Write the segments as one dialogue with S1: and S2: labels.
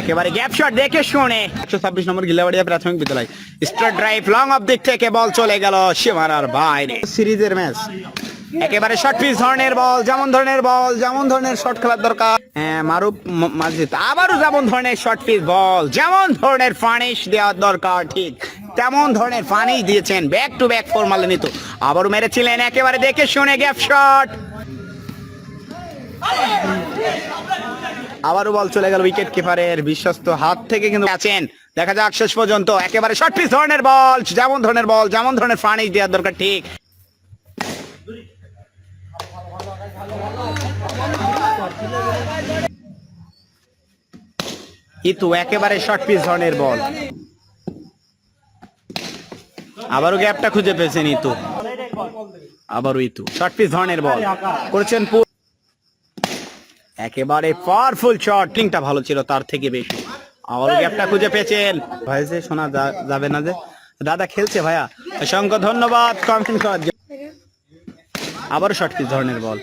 S1: একেবারে গ্যাপ দেখে শুনে। একশো ছাব্বিশ নম্বর প্রাথমিক বিদ্যালয়। ড্রাইভ লং দিক থেকে বল চলে গেল সিরিজের ম্যাচ একেবারে শর্ট ধরনের বল, যেমন ধরনের বল, যেমন ধরনের শট খেলার দরকার। হ্যাঁ মারুফ ম- আবারও যেমন ধরনের শর্ট পিচ বল যেমন ধরনের ফানিশ দেওয়ার দরকার, ঠিক। তেমন ধরনের ফানিশ দিয়েছেন ব্যাক টু ব্যাক ফোর মারলেন তো। আবারও মেরেছিলেন, একেবারে দেখে শুনে গ্যাপ শট আবারও বল চলে গেল উইকেট কিপারের বিশ্বস্ত হাত থেকে কিন্তু আছেন। দেখা যাক শেষ পর্যন্ত, একেবারে শর্ট পিস ধরনের বল যেমন ধরনের বল যেমন ধরনের ফানিশ দেওয়ার দরকার, ঠিক। ইতু একেবারে শর্ট পিস ধরনের বল আবারও গ্যাপটা খুঁজে পেয়েছেন ইতু। আবারও ইতু শর্ট পিচ ধরনের বল করেছেন একেবারে পাওয়ারফুল শট লিংটা ভালো ছিল তার থেকে বেশি। আবারও গ্যাপটা খুঁজে পেয়েছেন। ভাই যে শোনা যাবে না যে। দাদা খেলছে ভাইয়া। অসংখ্য ধন্যবাদ। কমেন্ট আবারও শর্ট পিস ধরনের বল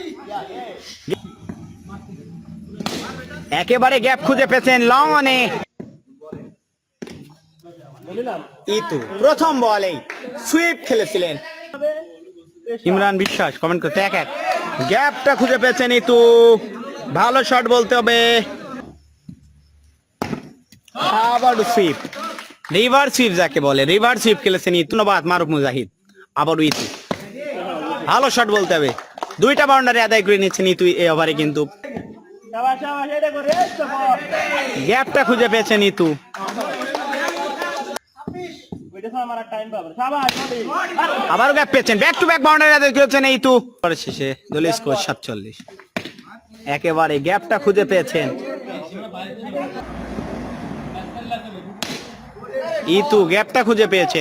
S1: একেবারে গ্যাপ খুঁজে পেয়েছেন লং অনে ইতু, প্রথম বলেই সুইপ খেলেছিলেন। ইমরান বিশ্বাস কমেন্ট করতে এক এক। গ্যাপটা খুঁজে পেয়েছেন ইতু। ভালো শট বলতে হবে। আবার সুইপ রিভার সুইপ যাকে বলে, রিভার সুইপ খেলেছেন ইতু ধন্যবাদ মারুফ মুজাহিদ। আবার ইতু। ভালো শট বলতে হবে। দুইটা বাউন্ডারি আদায় করে নিচ্ছেন ইতু এই ওভারে কিন্তু। গ্যাপটা খুঁজে পেয়েছেন ইতু আবারও গ্যাপ পেয়েছেন। ব্যাক টু ব্যাক বাউন্ডারি করেছেন ইতু পরে শেষে দলীয় স্কোর সাতচল্লিশ। একেবারে গ্যাপটা খুঁজে পেয়েছেন। ইতু গ্যাপটা খুঁজে পেয়েছেন।